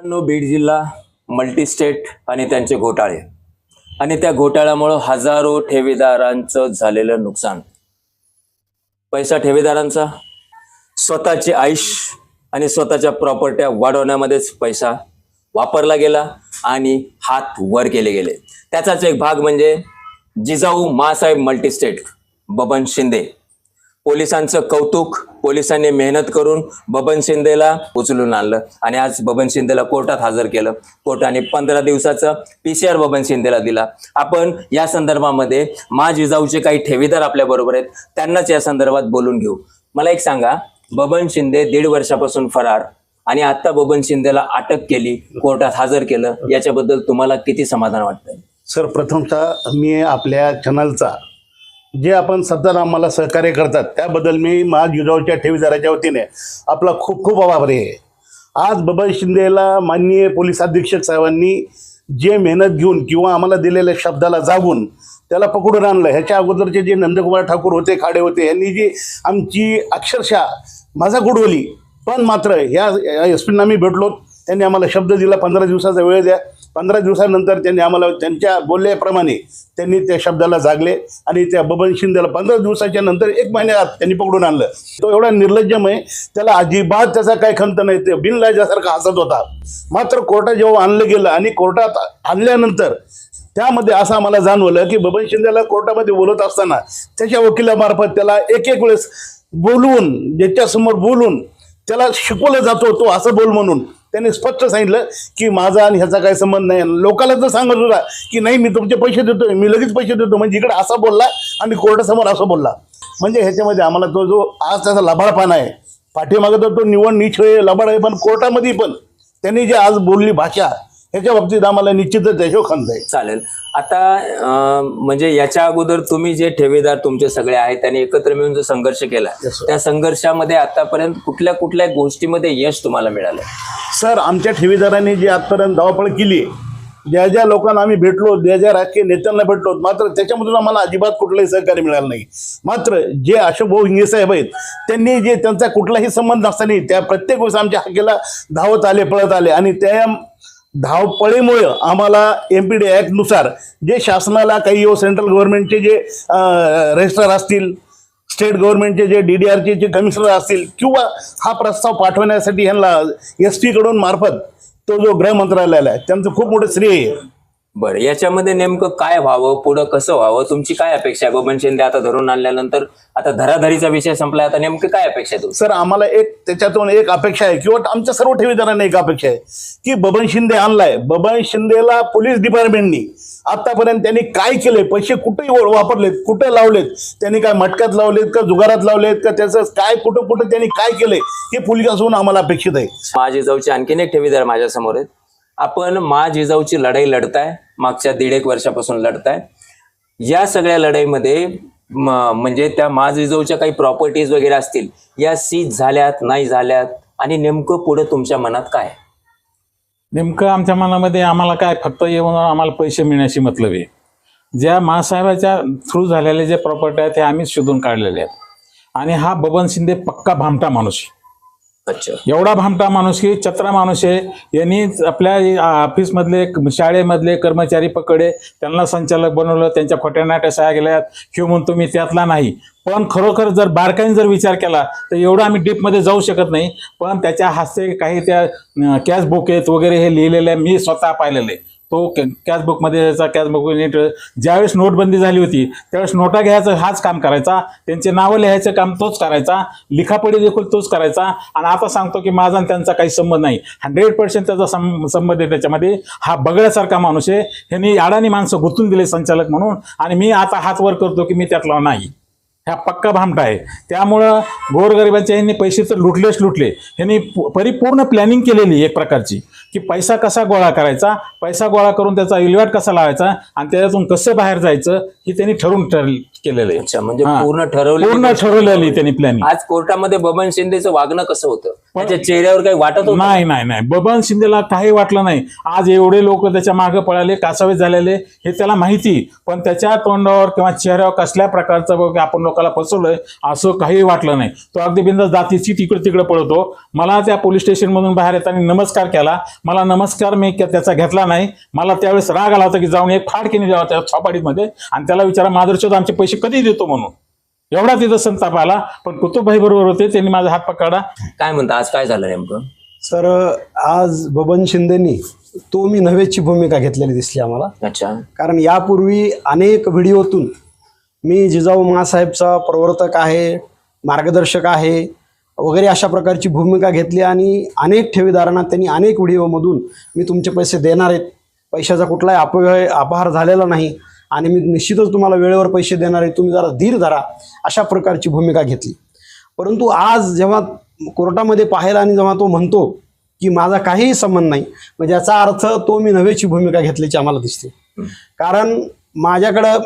मित्रांनो बीड जिल्हा मल्टीस्टेट आणि त्यांचे घोटाळे. आणि त्या घोटाळ्यामुळं हजारो ठेवीदारांचं झालेलं नुकसान. पैसा ठेवीदारांचा स्वतःचे आयुष आणि स्वतःच्या प्रॉपर्ट्या वाढवण्यामध्येच पैसा वापरला गेला आणि हात वर केले गेले. त्याचाच एक भाग म्हणजे जिजाऊ मासाहेब मल्टीस्टेट बबन शिंदे. पोलिसांचं कौतुक पोलिसांनी मेहनत करून बबन शिंदेला उचलून आणलं. आणि आज बबन शिंदेला कोर्टात हजर केलं. कोर्टाने पंधरा दिवसाचं पी सी आर बबन शिंदेला दिला. आपण या संदर्भामध्ये मा जिजाऊचे काही ठेवीदार आपल्या बरोबर आहेत. त्यांनाच या संदर्भात बोलून घेऊ. मला एक सांगा बबन शिंदे दीड वर्षापासून फरार आणि आता बबन शिंदेला अटक केली कोर्टात हजर केलं याच्याबद्दल तुम्हाला किती समाधान वाटतंय? सर प्रथमतः मी आपल्या चॅनलचा जे आपण सतत आम्हाला सहकार्य करतात त्याबद्दल मी महाज ठेवीदाराच्या वतीने आपला खूप खूप आभारी आहे. आज बबन शिंदेला माननीय पोलीस अधीक्षक साहेबांनी जे मेहनत घेऊन किंवा आम्हाला दिलेल्या शब्दाला जागून त्याला पकडून आणलं ह्याच्या अगोदरचे जे नंदकुमार ठाकूर होते खाडे होते यांनी जी आमची अक्षरशः माझा गुडवली पण मात्र ह्या एस पींना मी भेटलो त्यांनी आम्हाला शब्द दिला पंधरा दिवसाचा वेळ द्या. पंधरा दिवसानंतर त्यांनी आम्हाला त्यांच्या बोलल्याप्रमाणे त्यांनी त्या शब्दाला जागले आणि त्या बबन शिंदेला पंधरा दिवसाच्या नंतर एक महिन्यात त्यांनी पकडून आणलं. तो एवढा निर्लज्जमय त्याला अजिबात त्याचा काही खंत नाही. ते बिनलाजासारखा हसत होता. मात्र कोर्टात जेव्हा आणलं गेलं आणि कोर्टात आणल्यानंतर त्यामध्ये असं आम्हाला जाणवलं की बबन शिंदेला कोर्टामध्ये बोलत असताना त्याच्या वकिलामार्फत त्याला एक एक वेळेस बोलवून ज्याच्यासमोर बोलून त्याला शिकवलं जातो तो असं बोल म्हणून. त्याने स्पष्ट सांगितलं की माझा आणि ह्याचा काही संबंध नाही. लोकांना तर सांगत होता की नाही मी तुमचे पैसे देतो मी लगेच पैसे देतो म्हणजे इकडे असा बोलला आणि कोर्टासमोर असं बोलला. म्हणजे ह्याच्यामध्ये आम्हाला तो जो आज त्याचा लबाडपणा आहे पाठीमागं तर तो निवड नीच आहे लबाड आहे पण कोर्टामध्ये पण. त्यांनी जे आज बोलली भाषा ह्याच्या बाबतीत आम्हाला निश्चितच त्याच्यावर खंत आहे. चालेल. आता अं, म्हणजे याच्या अगोदर तुम्ही जे ठेवीदार तुमचे सगळे आहेत त्यांनी एकत्र मिळून जो संघर्ष केला Yes, sir. त्या संघर्षामध्ये आतापर्यंत कुठल्या कुठल्या गोष्टीमध्ये यश तुम्हाला मिळालं? सर आमच्या ठेवीदारांनी जी आजपर्यंत धावपळ केली ज्या ज्या लोकांना आम्ही भेटलो ज्या ज्या राजकीय नेत्यांना भेटलो मात्र त्याच्यामधून आम्हाला अजिबात कुठलंही सहकार्य मिळालं नाही. मात्र जे अशोक भाऊ हिंगे साहेब आहेत त्यांनी जे त्यांचा कुठलाही संबंध नसताना त्या प्रत्येक वेळेस आमच्या हाकेला धावत आले पळत आले आणि त्या धावपळीमुळं आम्हाला एम पी डी ॲक्टनुसार जे शासनाला काही सेंट्रल गव्हर्नमेंटचे जे रजिस्ट्रार असतील स्टेट गव्हर्नमेंटचे जे डी डी आरचे जे कमिशनर असतील किंवा हा प्रस्ताव पाठवण्यासाठी ह्यांना एस टीकडून मार्फत तो जो गृह मंत्रालयाला आहे त्यांचं खूप मोठं श्रेय आहे. बरं याच्यामध्ये नेमकं काय व्हावं पुढं कसं व्हावं तुमची काय अपेक्षा आहे? बबन शिंदे आता धरून आणल्यानंतर आता धराधरीचा विषय संपलाय आता नेमकं काय अपेक्षा आहे तुमची? सर आम्हाला एक त्याच्यातून एक अपेक्षा आहे किंवा आमच्या सर्व ठेवीदारांना एक अपेक्षा आहे की बबन शिंदे आणलाय. बबन शिंदेला पोलीस डिपार्टमेंटनी आतापर्यंत त्यांनी काय केले पैसे कुठेही वा- वापरलेत कुठे लावलेत? त्यांनी काय मटक्यात लावलेत का जुगारात लावलेत का त्याचं काय कुठं कुठं त्यांनी काय केलंय हे पोलिसांहून आम्हाला अपेक्षित आहे. मा जिजाऊचे आणखीन एक ठेवीदार माझ्यासमोर आहेत. आपण मा जिजाऊची लढाई लढताय मागच्या दीड एक वर्षापासून लढताय. या सगळ्या लढाईमध्ये म- म्हणजे त्या मा जिजाऊच्या काही प्रॉपर्टीज वगैरे असतील या सीज झाल्यात नाही झाल्यात आणि नेमकं पुढे तुमच्या मनात काय नेमकं आमच्या मनामध्ये आम्हाला काय फक्त येऊन आम्हाला पैसे मिळण्याची मतलब आहे. ज्या महासाहेबाच्या थ्रू झालेले जे प्रॉपर्टी आहेत ते आम्हीच शोधून काढलेले आहेत. आणि हा बबन शिंदे पक्का भामटा माणूस आहे. अच्छा एवढा भामटा माणूस की चत्रा माणूस आहे. यांनी आपल्या ऑफिसमधले शाळेमधले कर्मचारी पकडे त्यांना संचालक बनवलं त्यांच्या खोट्या नाट्या सह्या गेल्यात किंवा म्हणतो मी त्यातला नाही? पण खरोखर जर बारकाईने जर विचार केला तर एवढं आम्ही डीपमध्ये जाऊ शकत नाही. पण त्याच्या हास्य काही त्या कॅश बुकेत वगैरे हे लिहिलेले आहे मी स्वतः पाहिलेले आहे. तो कॅशबुकमध्ये यायचा कॅशबुक ज्यावेळेस नोटबंदी झाली होती त्यावेळेस नोटा घ्यायचं हाच काम करायचा त्यांचे नावं लिहायचं काम तोच करायचा लिखापडी देखील तोच करायचा आणि आता सांगतो की माझा आणि त्यांचा काही संबंध नाही. हंड्रेड पर्सेंट त्याचा सं संबंध आहे त्याच्यामध्ये. हा बघण्यासारखा माणूस आहे. ह्यांनी अडाणी माणसं गुंतून दिले संचालक म्हणून आणि मी आता हात वर करतो की मी त्यातला नाही. ह्या पक्का भामटा आहे. त्यामुळं गोरगरिबांच्या ह्यांनी पैसे तर लुटलेच लुटले. ह्यांनी परिपूर्ण प्लॅनिंग केलेली एक प्रकारची की पैसा कसा गोळा करायचा पैसा गोळा करून त्याचा विल्हेवाट कसा लावायचा आणि त्याच्यातून कसं बाहेर जायचं ही त्यांनी ठरवून ठर- केलेलं आहे. म्हणजे हा. पूर्ण ठरवलं पूर्ण ठरवलेली त्यांनी प्लॅनिंग आज कोर्टामध्ये बबन शिंदेचं वागणं कसं होतं? त्याच्या चेहऱ्यावर काही वाटत नाही नाही नाही. बबन शिंदेला काही वाटलं नाही. आज एवढे लोक त्याच्यामागे पळाले कासावे झालेले हे त्याला माहिती. पण त्याच्या तोंडावर किंवा चेहऱ्यावर कसल्या प्रकारचं आपण लोकांना फसवलंय असं काही वाटलं नाही. तो अगदी बिंदास जातीची तिकडे तिकडे पळतो. मला त्या पोलीस स्टेशन मधून बाहेर येताना नमस्कार केला. मला नमस्कार मी त्याचा घेतला नाही. मला त्यावेळेस राग आला होता की जाऊन एक फाड केली द्यावा त्या छापाडीमध्ये आणि त्याला विचारा माधुरचोद आमचे पैसे कधी देतो म्हणून? एवढा तिथं संताप आला. पण कुतुबभाई बरोबर होते त्यांनी माझा हात पकडा काय म्हणता आज काय झालं नेमकं? सर आज बबन शिंदेनी तो मी नव्हेची भूमिका घेतलेली दिसली आम्हाला. अच्छा. कारण यापूर्वी अनेक व्हिडिओतून मी जिजाऊ मासाहेबचा प्रवर्तक आहे मार्गदर्शक आहे वगैरे अशा प्रकारची भूमिका घेतली आणि अनेक ठेवीदारांना त्यांनी अनेक व्हिडिओमधून मी तुमचे पैसे देणार आहेत पैशाचा कुठलाही अपव्यय अपहार झालेला नाही आणि मी निश्चितच तुम्हाला वेळेवर पैसे देणार आहे. तुम्ही जरा धीर धरा अशा प्रकारची भूमिका घेतली. परंतु आज जेव्हा कोर्टामध्ये पाहायला आणि जेव्हा तो म्हणतो की माझा काहीही संबंध नाही म्हणजे याचा अर्थ तो मी नव्हेची भूमिका घेतल्याची आम्हाला दिसते. कारण माझ्याकडं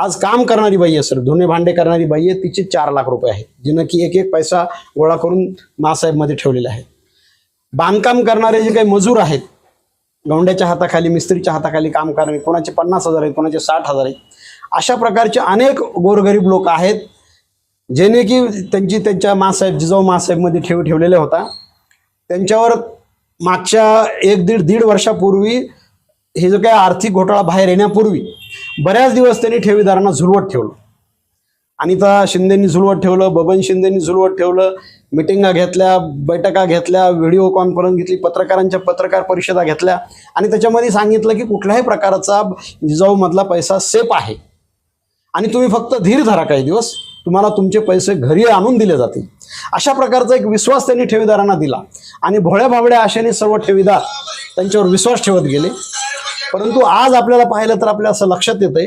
आज काम करणारी बाई आहे सर. धुणे भांडे करणारी बाई आहे तिचे चार लाख रुपये आहेत जिनं की एक एक पैसा गोळा करून मासाहेबमध्ये ठेवलेले आहे. बांधकाम करणारे जे काही मजूर आहेत गोंड्याच्या हाताखाली मिस्त्रीच्या हाताखाली काम करणारे कोणाचे पन्नास हजार आहेत कोणाचे साठ हजार आहेत अशा प्रकारचे अनेक गोरगरीब लोक आहेत जेणे की त्यांची त्यांच्या मासाहेब जिजाऊ मासाहेबमध्ये ठेव ठेवलेल्या होता. त्यांच्यावर मागच्या एक दीड दीड वर्षापूर्वी हे जो काही आर्थिक घोटाळा बाहेर येण्यापूर्वी बऱ्याच दिवस त्यांनी ठेवीदारांना झुलवत ठेवलं. अनिता शिंदेनी झुलवत ठेवलं बबन शिंदेनी झुलवत ठेवलं मिटिंगा घेतल्या बैठका घेतल्या व्हिडिओ कॉन्फरन्स घेतली पत्रकारांच्या पत्रकार परिषदा घेतल्या. आणि त्याच्यामध्ये सांगितलं की कुठल्याही प्रकारचा जिजाऊमधला पैसा सेफ आहे. आणि तुम्ही फक्त धीर धरा काही दिवस. तुम्हाला तुमचे पैसे घरी आणून दिले जातील. अशा प्रकारचा एक विश्वास त्यांनी ठेवीदारांना दिला. आणि भोळ्या भाबड्या आशेने सर्व ठेवीदार त्यांच्यावर विश्वास ठेवत गेले. परंतु आज आपल्याला पाहिलं तर आपल्याला असं लक्षात येतंय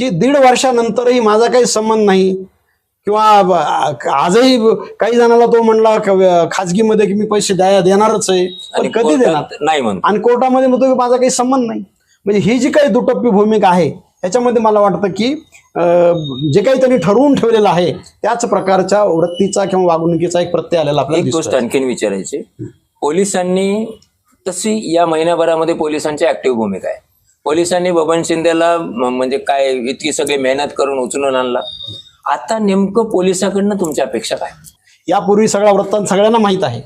की दीड वर्षानंतरही माझा काही संबंध नाही. किंवा आजही काही जणांना तो म्हणला खाजगीमध्ये की मी पैसे द्या देणारच आहे. पण कधी देणार? नाही आणि कोर्टामध्ये म्हणतो की माझा काही संबंध नाही. म्हणजे ही जी काही दुटप्पी भूमिका आहे याच्यामध्ये मला वाटतं की जे काही त्यांनी ठरवून ठेवलेलं आहे त्याच प्रकारच्या वृत्तीचा किंवा वागणुकीचा एक प्रत्यय आलेला आपल्याला एक गोष्ट. आणखीन विचारायची. पोलिसांनी तशी या महिन्याभरामध्ये पोलिसांची ऍक्टिव्ह भूमिका आहे. पोलिसांनी बबन शिंदेला म्हणजे काय इतकी सगळी मेहनत करून उचलून आणला. आता नेमकं पोलिसाकडनं तुमच्या अपेक्षा काय? यापूर्वी सगळा वृत्तांत सगळ्यांना माहीत आहे.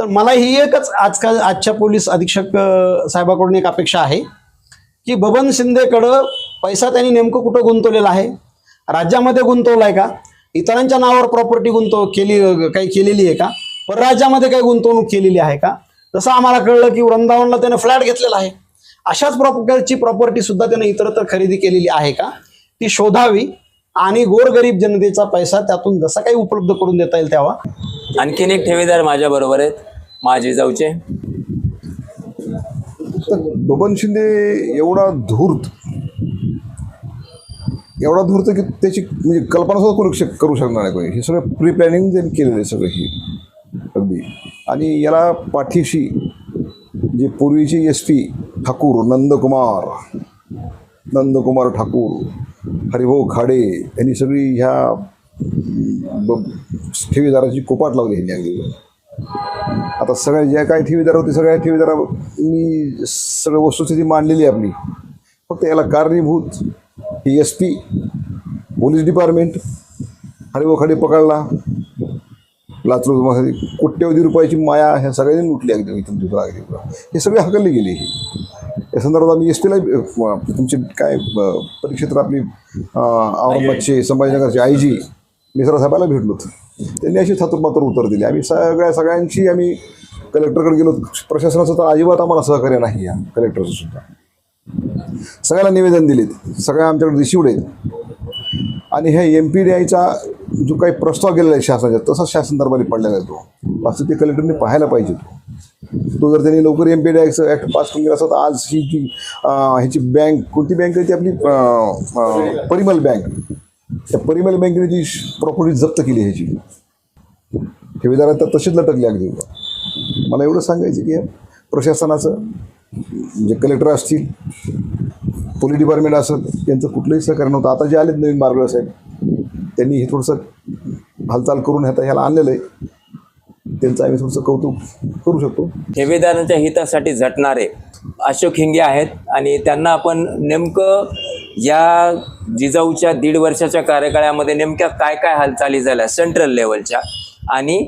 तर मला ही एकच आजकाल आजच्या पोलीस अधीक्षक साहेबाकडून एक अपेक्षा आहे की बबन शिंदेकडं पैसा त्यांनी नेमकं कुठं गुंतवलेला आहे? राज्यामध्ये गुंतवलाय का? इतरांच्या नावावर प्रॉपर्टी गुंतव केली काही केलेली आहे का? परराज्यामध्ये काही गुंतवणूक केलेली आहे का? जसं आम्हाला कळलं की वृंदावनला त्याने फ्लॅट घेतलेला आहे. अशाच प्रकारची प्रॉपर्टी सुद्धा त्याने इतरत्र खरेदी केलेली आहे का? ती शोधावी आणि गोरगरीब जनतेचा पैसा त्यातून जसा काही उपलब्ध करून देता येईल तेव्हा. आणखीन एक ठेवीदार माझ्या बरोबर आहेत माझे जाऊचे. तर बबन शिंदे एवढा धूर्त एवढा धूर्त की त्याची म्हणजे कल्पना सुद्धा करू शक करू शकणार नाही कोणी. हे सगळं प्री प्लॅनिंग त्यांनी केलेलं आहे सगळं ही. आणि याला पाठीशी जे पूर्वीचे एस पी ठाकूर नंदकुमार नंदकुमार ठाकूर हरिभाऊ खाडे यांनी सगळी ह्या ब ठेवीदाराची कोपाट लावली ह्यांनी अगदी. आता सगळ्या ज्या काही ठेवीदार होते सगळ्या ठेवीदारांनी सगळं वस्तुस्थिती मांडलेली आहे आपली. फक्त याला कारणीभूत ही S P police department Haribhau Khade पकडला लाचलुचमासाठी कोट्यवधी रुपयाची माया ह्या सगळ्यांनी लुटली अगदी इथून तिथं अगदी हे सगळे हकलले गेले या संदर्भात आम्ही एस पीला तुमचे काय परिक्षेत्र आपली औरंगाबादचे संभाजीनगरचे आय जी मिश्रा साहेबाला भेटलो त्यांनी अशी थातुरमातूर उत्तर दिली. आम्ही सगळ्या सगळ्यांची आम्ही कलेक्टरकडे गेलो प्रशासनाचं तर अजिबात आम्हाला सहकार्य नाही या कलेक्टरचं सुद्धा. सगळ्याला निवेदन दिलेत. सगळ्या आमच्याकडे रिसिवड आहेत. आणि ह्या एम पी डी आयचा जो काही प्रस्ताव गेलेला आहे शासनाचा तसाच शासन दरबारी पडलेला आहे तो. असं ते कलेक्टरने पाहायला पाहिजे तो. तो जर त्यांनी लवकर एम पी डी आयचं ॲक्ट पास करून गेला असता तर आज ही जी ह्याची बँक कोणती बँक आहे ती आपली? परिमल बँक त्या परिमल बँकेने ती प्रॉपर्टी जप्त केली ह्याची. ठेवीदारात तर तशीच लटकली अगदी. मला एवढं सांगायचं की प्रशासनाचं जे कलेक्टर असतील पोलीस डिपार्टमेंट असेल यांचं कुठलंही सहकार्य नव्हतं. आता जे आलेत नवीन बारगळ साहेब त्यांनी हे थोडंसं हालचाल करून ह्याता ह्याला आणलेलं आहे. त्यांचं आम्ही थोडंसं कौतुक करू शकतो. ठेवीदारांच्या हितासाठी झटणारे अशोक हिंगे आहेत आणि त्यांना आपण नेमकं या जिजाऊच्या दीड वर्षाच्या कार्यकाळामध्ये नेमक्या काय काय हालचाली झाल्या सेंट्रल लेवलच्या आणि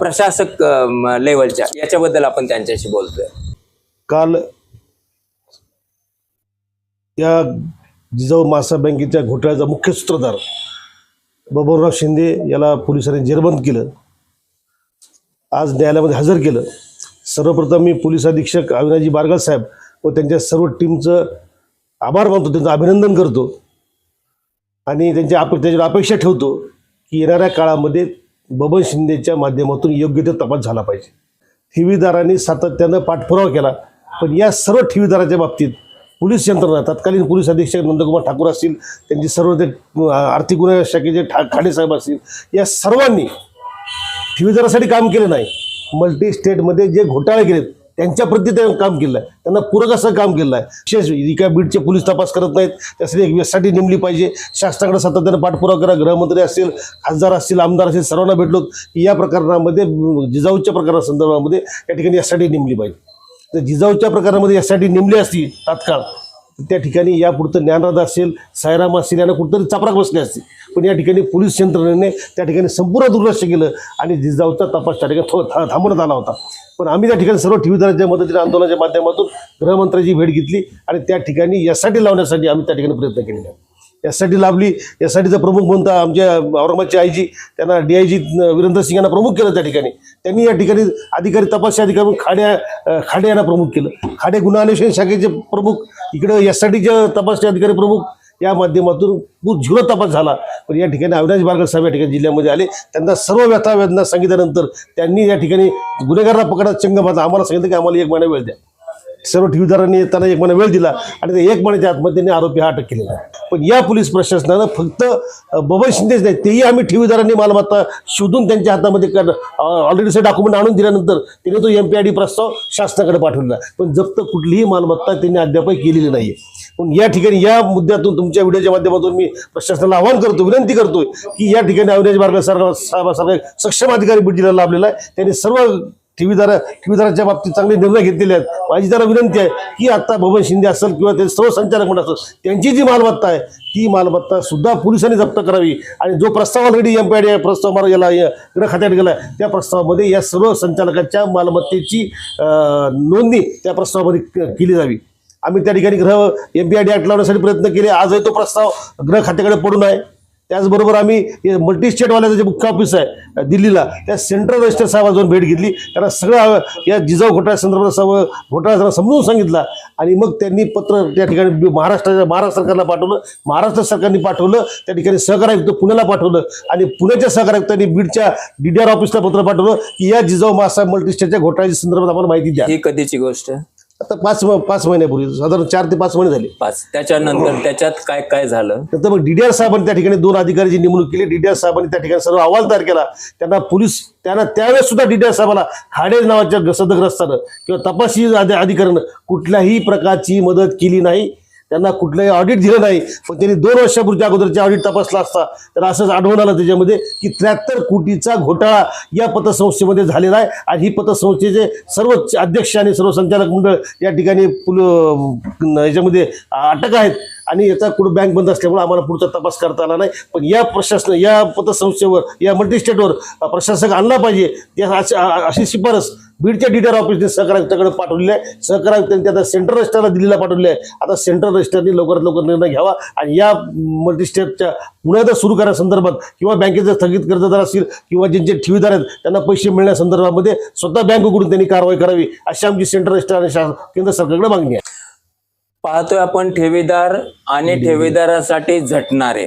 प्रशासक लेवलच्या याच्याबद्दल आपण त्यांच्याशी बोलतोय. काल या जिजाऊ मासा बँकेच्या घोटाळ्याचा मुख्य सूत्रधार बबनराव शिंदे याला पोलिसांनी जेरबंद केलं. आज न्यायालयामध्ये हजर केलं. सर्वप्रथम मी पोलीस अधीक्षक अविनाजी बारगळ साहेब व त्यांच्या सर्व टीमचं आभार मानतो त्यांचं अभिनंदन करतो. आणि त्यांच्या आप त्याच्यावर अपेक्षा ठेवतो की येणाऱ्या काळामध्ये बबन शिंदेच्या माध्यमातून योग्य ते तपास झाला पाहिजे. ठेवीदारांनी सातत्यानं पाठपुरावा केला. पण या सर्व ठेवीदाराच्या बाबतीत पोलीस यंत्रणा तत्कालीन पोलीस अधीक्षक नंदकुमार ठाकूर असतील त्यांचे सर्व ते आर्थिक गुन्हे शाखेचे ठा खाडे साहेब असतील या सर्वांनी ठेवीदारासाठी काम केलं नाही. मल्टी स्टेटमध्ये जे घोटाळे केलेत त्यांच्या प्रती त्यांनी काम केलं आहे त्यांना पूरक असं काम केलं आहे विशेष इका बीडचे पोलीस तपास करत नाहीत त्यासाठी एक व्यवस्थासाठी नेमली पाहिजे. शासनाकडे सातत्यानं पाठपुरावा करा. गृहमंत्री असतील खासदार असतील आमदार असतील सर्वांना भेटलो. की या प्रकरणामध्ये जिजाऊच्या प्रकरणासंदर्भामध्ये या ठिकाणी यासाठी नेमली पाहिजे. तर जिजाऊच्या प्रकारामध्ये यासाठी नेमली असती तात्काळ त्या ठिकाणी यापुढचं ज्ञानराज असेल सायराम असेल यांना कुठंतरी चापराक बसली असती. पण या ठिकाणी पोलीस यंत्रणेने त्या ठिकाणी संपूर्ण दुर्लक्ष केलं आणि जिजाऊचा तपास त्या ठिकाणी थो- थांबवण्यात आला होता. पण आम्ही त्या ठिकाणी सर्व ठेवीदारांच्या मदतीने आंदोलनाच्या माध्यमातून गृहमंत्र्याची भेट घेतली आणि त्या ठिकाणी यासाठी लावण्यासाठी आम्ही त्या ठिकाणी प्रयत्न केले आहे यासाठी लाभली. यासाठीचा प्रमुख म्हणता आमच्या औरंगाबादचे आयजी त्यांना D I G Virendra Singh यांना प्रमुख केलं त्या ठिकाणी. त्यांनी या ठिकाणी अधिकारी तपासी अधिकारी म्हणून खाड्या खाडे यांना प्रमुख केलं. खाडे गुन्हा अन्वेषण शाखेचे प्रमुख इकडं यासाठीच्या तपासणी अधिकारी प्रमुख या माध्यमातून खूप झिरो तपास झाला. पण या ठिकाणी अविनाश बारकर साहेब या ठिकाणी जिल्ह्यामध्ये आले. त्यांना सर्व व्यथा वेदना सांगितल्यानंतर त्यांनी या ठिकाणी गुन्हेगारांना पकडा चंग माझा आम्हाला सांगितलं की आम्हाला एक महिना वेळ द्या. सर्व ठेवीदारांनी त्यांना एक महिना वेळ दिला आणि त्या एक महिन्याच्या आतमध्ये त्यांनी आरोपी हा अटक केलेला आहे. पण या पोलीस प्रशासनानं फक्त बबन शिंदेच नाही तेही आम्ही ठेवीदारांनी मालमत्ता शोधून त्यांच्या हातामध्ये ऑलरेडी से डॉक्युमेंट आणून दिल्यानंतर त्यांनी तो एम पी आय डी प्रस्ताव शासनाकडे पाठवलेला आहे. पण जप्त कुठलीही मालमत्ता त्यांनी अद्यापही केलेली नाही पण या ठिकाणी या मुद्द्यातून तुमच्या व्हिडिओच्या माध्यमातून मी प्रशासनाला आवाहन करतो विनंती करतोय की या ठिकाणी अविनाश बारकर सर साहेबासारखा सक्षम अधिकारी बीड जिल्ह्याला लाभलेला आहे. त्यांनी सर्व ठेवीदार ठेवीदाराच्या बाबतीत चांगले निर्णय घेतलेले आहेत. माझी जरा विनंती आहे की आता भवन शिंदे असेल किंवा ते सर्व संचालक म्हणून असेल त्यांची जी मालमत्ता आहे ती मालमत्ता सुद्धा पोलिसांनी जप्त करावी. आणि जो प्रस्ताव ऑलरेडी एम पी प्रस्ताव मार्ग गेला गृह खात्यात गेला त्या प्रस्तावामध्ये या सर्व संचालकांच्या मालमत्तेची नोंदणी त्या प्रस्तावामध्ये क- केली जावी. आम्ही त्या ठिकाणी ग्रह M P I D act लावण्यासाठी प्रयत्न केले. आजही तो प्रस्ताव गृह खात्याकडे पडून आहे. त्याचबरोबर आम्ही मल्टी स्टेटवाल्याचं जे मुख्य ऑफिस आहे दिल्लीला त्या सेंट्रल रजिस्टर साहेबाला जाऊन भेट घेतली. त्यांना सगळं या जिजाऊ घोटाळ्या संदर्भात सर्व घोटाळा समजून सांगितला. आणि मग त्यांनी पत्र त्या ठिकाणी महाराष्ट्राच्या महाराष्ट्र सरकारला पाठवलं. महाराष्ट्र सरकारने पाठवलं. त्या ठिकाणी सहकार आयुक्त पुण्याला पाठवलं. आणि पुण्याच्या सहकार आयुक्तांनी बीडच्या डी डी आर ऑफिसला पत्र पाठवलं की या जिजाऊ मासा मल्टी स्टेटच्या घोटाळ्याच्या संदर्भात आम्हाला माहिती द्या. ही कधीची गोष्ट आहे? आता पाच म- पाच महिन्यापूर्वी साधारण चार ते पाच महिने झाले. पाच. त्याच्यानंतर त्याच्यात काय काय झालं? नंतर मग डीडीआर साहेबांनी त्या ठिकाणी दोन अधिकाऱ्याची नेमणूक केली डीडीआर साहेबांनी त्या ठिकाणी सर्व अहवाल तयार केला. त्यांना पोलीस त्यांना त्यावेळेस सुद्धा डीडीआर साहेबाला खाडे नावाच्या सदग्रस्तानं किंवा तपासी अधि- अधिकाऱ्यानं कुठल्याही प्रकारची मदत केली नाही. त्यांना कुठलंही ऑडिट दिलं नाही. पण त्यांनी दोन वर्षापूर्वी अगोदरचे ऑडिट तपासला असता. तर असंच आढळून आलं त्याच्यामध्ये की त्र्याहत्तर कोटीचा घोटाळा या पतसंस्थेमध्ये झालेला आहे. आणि ही पतसंस्थेचे सर्व अध्यक्ष आणि सर्व संचालक मंडळ या ठिकाणी पुल याच्यामध्ये अटक आहेत. आणि याचा कुठं बँक बंद असल्यामुळे आम्हाला पुढचा तपास करता आला नाही. पण या प्रशासन या पतसंस्थेवर या मल्टी स्टेटवर प्रशासक आणला पाहिजे. या अशी अशी शिफारस बीडच्या डीडर ऑफिसने सहकार आयुक्ताकडे पाठवलेली आहे. सहकार आयुक्तांनी ते आता सेंट्रल रजिस्टरला दिल्लीला पाठवले आहे. आता सेंट्रल रजिस्टरनी लवकरात लवकर निर्णय घ्यावा आणि या मल्टी स्टेटच्या पुण्यात सुरू करण्यासंदर्भात किंवा बँकेचे स्थगित कर्जदार असतील किंवा ज्यांचे ठेवीदार आहेत त्यांना पैसे मिळण्यासंदर्भामध्ये स्वतः बँकेकडून त्यांनी कारवाई करावी अशी आमची सेंट्रल रजिस्टर आणि केंद्र सरकारकडे मागणी आहे. पाहतोय आपण ठेवीदार आणि ठेवीदारासाठी झटणारे.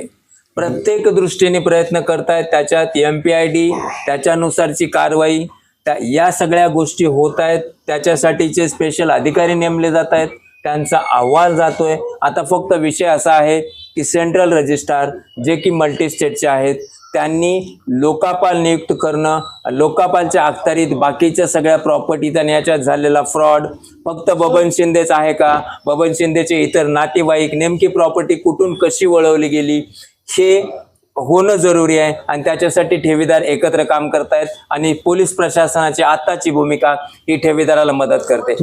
प्रत्येक दृष्टीने प्रयत्न करतायत त्याच्यात एम पी आय डी त्याच्यानुसारची कारवाई त्या या सगळ्या गोष्टी होत आहेत. त्याच्यासाठीचे स्पेशल अधिकारी नेमले जात आहेत. त्यांचा अहवाल जातोय. आता फक्त विषय असा आहे की सेंट्रल रजिस्ट्रार जे की मल्टी स्टेटचे आहेत त्यांनी लोकापाल नियुक्त करणं लोकापालच्या अखत्यारीत बाकीच्या सगळ्या प्रॉपर्टी आणि याच्यात झालेला फ्रॉड फक्त बबन शिंदेच आहे का? बबन शिंदेचे इतर नातेवाईक नेमकी प्रॉपर्टी कुठून कशी वळवली गेली? हे होणं जरुरी आहे आणि त्याच्यासाठी ठेवीदार एकत्र काम करतायत आणि पोलीस प्रशासनाची आताची भूमिका ही ठेवीदाराला मदत करते.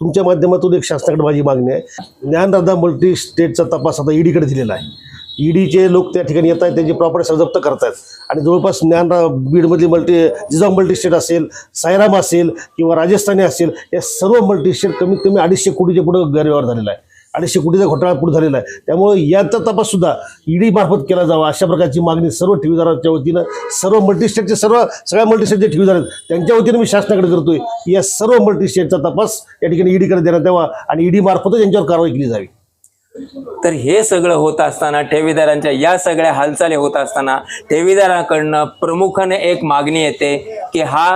तुमच्या माध्यमातून एक शासनाकडे माझी मागणी आहे. ज्ञानदादा मल्टी स्टेटचा तपास आता ईडीकडे दिलेला आहे. ईडीचे लोक त्या ठिकाणी येत आहेत त्यांची प्रॉपर्टी जप्त करतायत. आणि जवळपास ज्ञान बीडमधली मल्टी जिजाऊ मल्टी स्टेट असेल सायराम असेल किंवा राजस्थानी असेल या सर्व मल्टी स्टेट कमीत कमी अडीचशे कोटीच्या पुढे गैरव्यवहार झालेला आहे. अडीचशे कोटीचा घोटाळा पुढे झालेला आहे. त्यामुळे याचा तपास सुद्धा ईडी मार्फत केला जावा. अशा प्रकारची मागणी सर्व ठेवीदारांच्या वतीनं सर्व मल्टीस्टेटचे सर्व सगळ्या मल्टीस्टेटचे ठेवीदार आहेत. त्यांच्या वतीनं मी शासनाकडे करतोय. की या सर्व मल्टीस्टेटचा तपास या ठिकाणी ईडीकडे देण्यात यावा आणि ईडी मार्फतच यांच्यावर कारवाई केली जावी. तर हे सगळं होत असताना ठेवीदारांच्या या सगळ्या हालचाली होत असताना ठेवीदाराकडनं प्रमुखाने एक मागणी येते की हा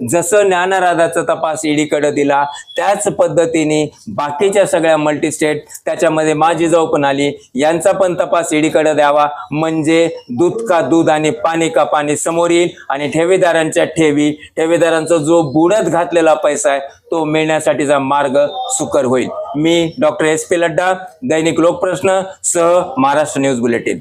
जसं ज्ञानराधाचा तपास ईडीकडे दिला त्याच पद्धतीने बाकीच्या सगळ्या मल्टीस्टेट त्याच्यामध्ये माझी जाऊ पण आली. यांचा पण तपास ईडीकडे द्यावा. म्हणजे दूध का दूध आणि पाणी का पाणी समोर येईल आणि ठेवीदारांच्या ठेवी ठेवीदारांचा जो बुडत घातलेला पैसा आहे तो मिळण्यासाठीचा मार्ग सुकर होईल. मी डॉक्टर एस पी लड्डा दैनिक लोकप्रश्न सह महाराष्ट्र न्यूज बुलेटिन.